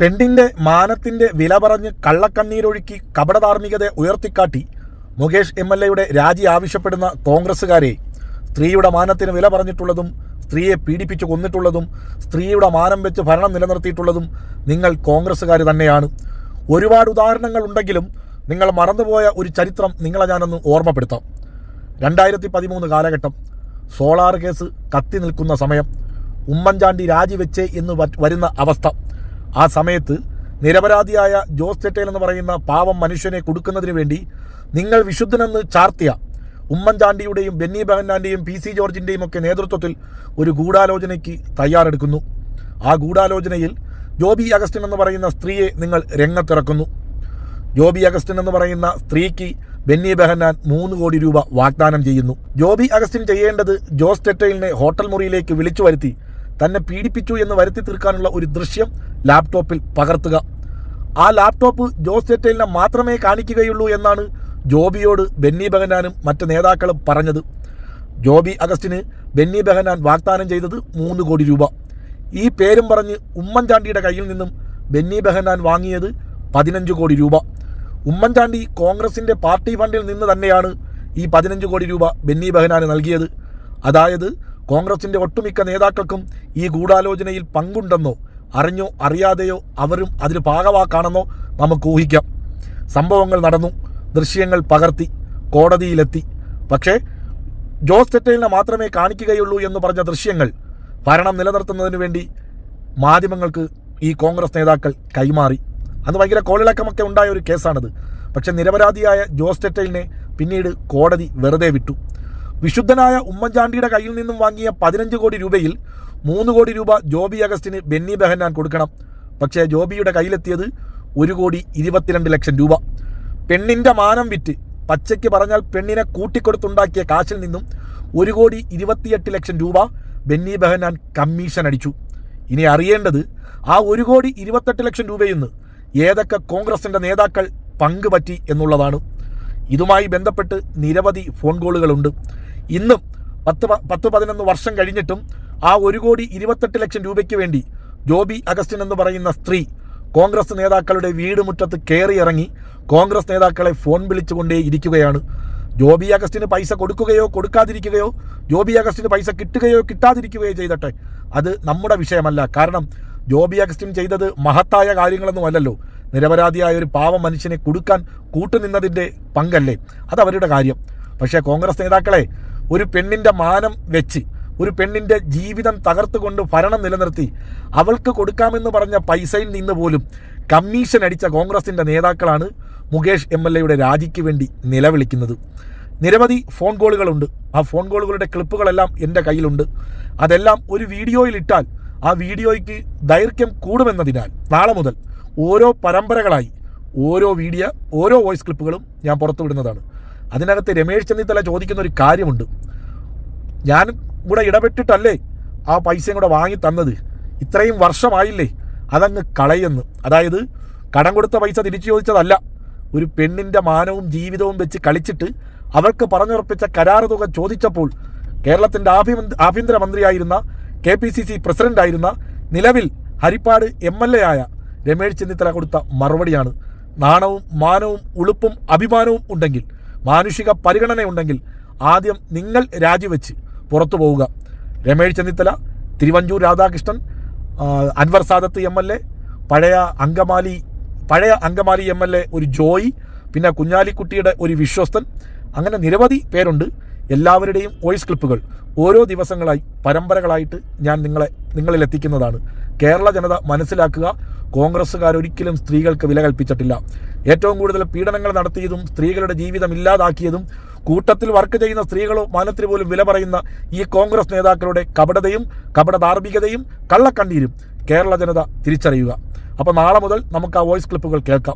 പെണ്ണിന്റെ മാനത്തിന്റെ വില പറഞ്ഞ് കള്ളക്കണ്ണീരൊഴുക്കി കപടധാർമ്മികത ഉയർത്തിക്കാട്ടി മുകേഷ് എം എൽ എയുടെ രാജി ആവശ്യപ്പെടുന്ന കോൺഗ്രസ്സുകാരെ സ്ത്രീയുടെ മാനത്തിന് വില പറഞ്ഞിട്ടുള്ളതും സ്ത്രീയെ പീഡിപ്പിച്ചു കൊന്നിട്ടുള്ളതും സ്ത്രീയുടെ മാനം വെച്ച് ഭരണം നിലനിർത്തിയിട്ടുള്ളതും നിങ്ങൾ കോൺഗ്രസ്സുകാർ തന്നെയാണ്. ഒരുപാട് ഉദാഹരണങ്ങൾ ഉണ്ടെങ്കിലും നിങ്ങൾ മറന്നുപോയ ഒരു ചരിത്രം നിങ്ങളെ ഞാനൊന്ന് ഓർമ്മപ്പെടുത്താം. രണ്ടായിരത്തി പതിമൂന്ന് കാലഘട്ടം സോളാർ കേസ് കത്തി നിൽക്കുന്ന സമയം ഉമ്മൻചാണ്ടി രാജിവെച്ചേ എന്ന് വരുന്ന അവസ്ഥ. ആ സമയത്ത് നിരപരാധിയായ ജോസ് ചെട്ടേൽ എന്ന് പറയുന്ന പാവം മനുഷ്യനെ കൊടുക്കുന്നതിന് വേണ്ടി നിങ്ങൾ വിശുദ്ധനെന്ന് ചാർത്തിയ ഉമ്മൻചാണ്ടിയുടെയും ബെന്നി ബഹന്നാന്റെയും പി സി ജോർജിന്റെയും ഒക്കെ നേതൃത്വത്തിൽ ഒരു ഗൂഢാലോചനയ്ക്ക് തയ്യാറെടുക്കുന്നു. ആ ഗൂഢാലോചനയിൽ ജോബി അഗസ്റ്റിൻ എന്ന് പറയുന്ന സ്ത്രീയെ നിങ്ങൾ രംഗത്തിറക്കുന്നു. ജോബി അഗസ്റ്റിൻ എന്ന് പറയുന്ന സ്ത്രീക്ക് ബെന്നി ബെഹന്നാൻ മൂന്ന് കോടി രൂപ വാഗ്ദാനം ചെയ്യുന്നു. ജോബി അഗസ്റ്റിൻ ചെയ്യേണ്ടത് ജോസ് ടെറ്റയിലിനെ ഹോട്ടൽ മുറിയിലേക്ക് വിളിച്ചു വരുത്തി തന്നെ പീഡിപ്പിച്ചു എന്ന് വരുത്തി തീർക്കാനുള്ള ഒരു ദൃശ്യം ലാപ്ടോപ്പിൽ പകർത്തുക. ആ ലാപ്ടോപ്പ് ജോസ് ടെറ്റയിലിനെ മാത്രമേ കാണിക്കുകയുള്ളൂ എന്നാണ് ജോബിയോട് ബെന്നി ബഹനാനും മറ്റ് നേതാക്കളും പറഞ്ഞത്. ജോബി അഗസ്റ്റിന് ബെന്നി ബഹനാൻ വാഗ്ദാനം ചെയ്തത് മൂന്ന് കോടി രൂപ. ഈ പേരും പറഞ്ഞ് ഉമ്മൻചാണ്ടിയുടെ കയ്യിൽ നിന്നും ബെന്നി ബഹനാൻ വാങ്ങിയത് പതിനഞ്ച് കോടി രൂപ. ഉമ്മൻചാണ്ടി കോൺഗ്രസിന്റെ പാർട്ടി ഫണ്ടിൽ നിന്ന് തന്നെയാണ് ഈ പതിനഞ്ച് കോടി രൂപ ബെന്നി ബെഹനാന് നൽകിയത്. അതായത് കോൺഗ്രസിന്റെ ഒട്ടുമിക്ക നേതാക്കൾക്കും ഈ ഗൂഢാലോചനയിൽ പങ്കുണ്ടെന്നോ അറിഞ്ഞോ അറിയാതെയോ അവരും അതിന് ഭാഗവാക്കാണെന്നോ നമുക്ക് ഊഹിക്കാം. സംഭവങ്ങൾ നടന്നു ദൃശ്യങ്ങൾ പകർത്തി കോടതിയിലെത്തി. പക്ഷേ ജോസ് തെറ്റലിനെ മാത്രമേ കാണിക്കുകയുള്ളൂ എന്ന് പറഞ്ഞ ദൃശ്യങ്ങൾ ഭരണം നിലനിർത്തുന്നതിന് വേണ്ടി മാധ്യമങ്ങൾക്ക് ഈ കോൺഗ്രസ് നേതാക്കൾ കൈമാറി. അത് ഭയങ്കര കോളിളക്കമൊക്കെ ഉണ്ടായ ഒരു കേസാണിത്. പക്ഷെ നിരപരാധിയായ ജോസ് തെറ്റലിനെ പിന്നീട് കോടതി വെറുതെ വിട്ടു. വിശുദ്ധനായ ഉമ്മൻചാണ്ടിയുടെ കയ്യിൽ നിന്നും വാങ്ങിയ പതിനഞ്ച് കോടി രൂപയിൽ മൂന്ന് കോടി രൂപ ജോബി അഗസ്റ്റിന് ബെന്നി ബെഹന്നാൻ കൊടുക്കണം. പക്ഷേ ജോബിയുടെ കയ്യിലെത്തിയത് ഒരു കോടി ഇരുപത്തിരണ്ട് ലക്ഷം രൂപ. പെണ്ണിന്റെ മാനം വിറ്റ് പച്ചയ്ക്ക് പറഞ്ഞാൽ പെണ്ണിനെ കൂട്ടിക്കൊടുത്തുണ്ടാക്കിയ കാശിൽ നിന്നും ഒരു കോടി ഇരുപത്തിയെട്ട് ലക്ഷം രൂപ ബെന്നി ബെഹനാൻ കമ്മീഷൻ അടിച്ചു. ഇനി അറിയേണ്ടത് ആ ഒരു കോടി ഇരുപത്തെട്ട് ലക്ഷം രൂപയിൽ നിന്ന് ഏതൊക്കെ കോൺഗ്രസിന്റെ നേതാക്കൾ പങ്കുപറ്റി എന്നുള്ളതാണ്. ഇതുമായി ബന്ധപ്പെട്ട് നിരവധി ഫോൺ കോളുകളുണ്ട്. ഇന്നും പത്ത് പത്ത് പതിനൊന്ന് വർഷം കഴിഞ്ഞിട്ടും ആ ഒരു കോടി ഇരുപത്തെട്ട് ലക്ഷം രൂപയ്ക്ക് വേണ്ടി ജോബി അഗസ്റ്റിൻ എന്ന് പറയുന്ന സ്ത്രീ കോൺഗ്രസ് നേതാക്കളുടെ വീട് മുറ്റത്ത് കയറിയിറങ്ങി കോൺഗ്രസ് നേതാക്കളെ ഫോൺ വിളിച്ചുകൊണ്ടേ ഇരിക്കുകയാണ്. ജോബി അഗസ്റ്റിന് പൈസ കൊടുക്കുകയോ കൊടുക്കാതിരിക്കുകയോ ജോബി അഗസ്റ്റിന് പൈസ കിട്ടുകയോ കിട്ടാതിരിക്കുകയോ ചെയ്തട്ടെ. അത് നമ്മുടെ വിഷയമല്ല. കാരണം ജോബി അഗസ്റ്റിൻ ചെയ്തത് മഹത്തായ കാര്യങ്ങളൊന്നുമല്ലല്ലോ നിരപരാധിയായ ഒരു പാവ മനുഷ്യനെ കൊടുക്കാൻ കൂട്ടുനിന്നതിന്റെ പങ്കല്ലേ? അതവരുടെ കാര്യം. പക്ഷേ കോൺഗ്രസ് നേതാക്കളെ ഒരു പെണ്ണിന്റെ മാനം വെച്ച് ഒരു പെണ്ണിന്റെ ജീവിതം തകർത്തുകൊണ്ട് ഭരണം നിലനിർത്തി അവൾക്ക് കൊടുക്കാമെന്ന് പറഞ്ഞ പൈസയിൽ നിന്ന് പോലും കമ്മീഷൻ അടിച്ച കോൺഗ്രസിന്റെ നേതാക്കളാണ് മുകേഷ് എം എൽ എയുടെ രാജിക്ക് വേണ്ടി നിലവിളിക്കുന്നത്. നിരവധി ഫോൺ കോളുകളുണ്ട്. ആ ഫോൺ കോളുകളുടെ ക്ലിപ്പുകളെല്ലാം എന്റെ കയ്യിലുണ്ട്. അതെല്ലാം ഒരു വീഡിയോയിൽ ഇട്ടാൽ ആ വീഡിയോയ്ക്ക് ദൈർഘ്യം കൂടുമെന്നതിനാൽ നാളെ മുതൽ ഓരോ പരമ്പരകളായി ഓരോ വീഡിയോ ഓരോ വോയിസ് ക്ലിപ്പുകളും ഞാൻ പുറത്തുവിടുന്നതാണ്. അതിനകത്ത് രമേശ് ചെന്നിത്തല ചോദിക്കുന്ന ഒരു കാര്യമുണ്ട്. ഞാൻ ഇവിടെ ഇടപെട്ടിട്ടല്ലേ ആ പൈസയും കൂടെ വാങ്ങി തന്നത്? ഇത്രയും വർഷമായില്ലേ അതങ്ങ് കളയെന്ന്. അതായത് കടം കൊടുത്ത പൈസ തിരിച്ചു ചോദിച്ചതല്ല. ഒരു പെണ്ണിന്റെ മാനവും ജീവിതവും വെച്ച് കളിച്ചിട്ട് അവർക്ക് പറഞ്ഞുറപ്പിച്ച കരാർ തുക ചോദിച്ചപ്പോൾ കേരളത്തിന്റെ ആഭ്യന്തര ആഭ്യന്തരമന്ത്രിയായിരുന്ന കെ പി സി സി പ്രസിഡന്റായിരുന്ന നിലവിൽ ഹരിപ്പാട് എം എൽ എ ആയ രമേശ് ചെന്നിത്തല കൊടുത്ത മറുപടിയാണ്. നാണവും മാനവും ഉളുപ്പും അഭിമാനവും ഉണ്ടെങ്കിൽ മാനുഷിക പരിഗണനയുണ്ടെങ്കിൽ ആദ്യം നിങ്ങൾ രാജിവെച്ച് പുറത്തു പോവുക. Ramesh Chennithala Thiruvanchoor Radhakrishnan Anwar Sadath M L A പഴയ അങ്കമാലി പഴയ അങ്കമാലി എം എൽ എ ഒരു ജോയി പിന്നെ കുഞ്ഞാലിക്കുട്ടിയുടെ ഒരു വിശ്വസ്തൻ അങ്ങനെ നിരവധി പേരുണ്ട്. എല്ലാവരുടെയും വോയിസ് ക്ലിപ്പുകൾ ഓരോ ദിവസങ്ങളായി പരമ്പരകളായിട്ട് ഞാൻ നിങ്ങളെ നിങ്ങളിൽ എത്തിക്കുന്നതാണ്. കേരള ജനത മനസ്സിലാക്കുക കോൺഗ്രസ്സുകാർ ഒരിക്കലും സ്ത്രീകൾക്ക് വില കൽപ്പിച്ചിട്ടില്ല. ഏറ്റവും കൂടുതൽ പീഡനങ്ങൾ നടത്തിയതും സ്ത്രീകളുടെ ജീവിതം ഇല്ലാതാക്കിയതും കൂട്ടത്തിൽ വർക്ക് ചെയ്യുന്ന സ്ത്രീകളോ മാനത്തിന് പോലും വില പറയുന്ന ഈ കോൺഗ്രസ് നേതാക്കളുടെ കപടതയും കപടധാർമ്മികതയും കള്ളക്കണ്ണീരും കേരള ജനത തിരിച്ചറിയുക. അപ്പോൾ നാളെ മുതൽ നമുക്ക് ആ വോയിസ് ക്ലിപ്പുകൾ കേൾക്കാം.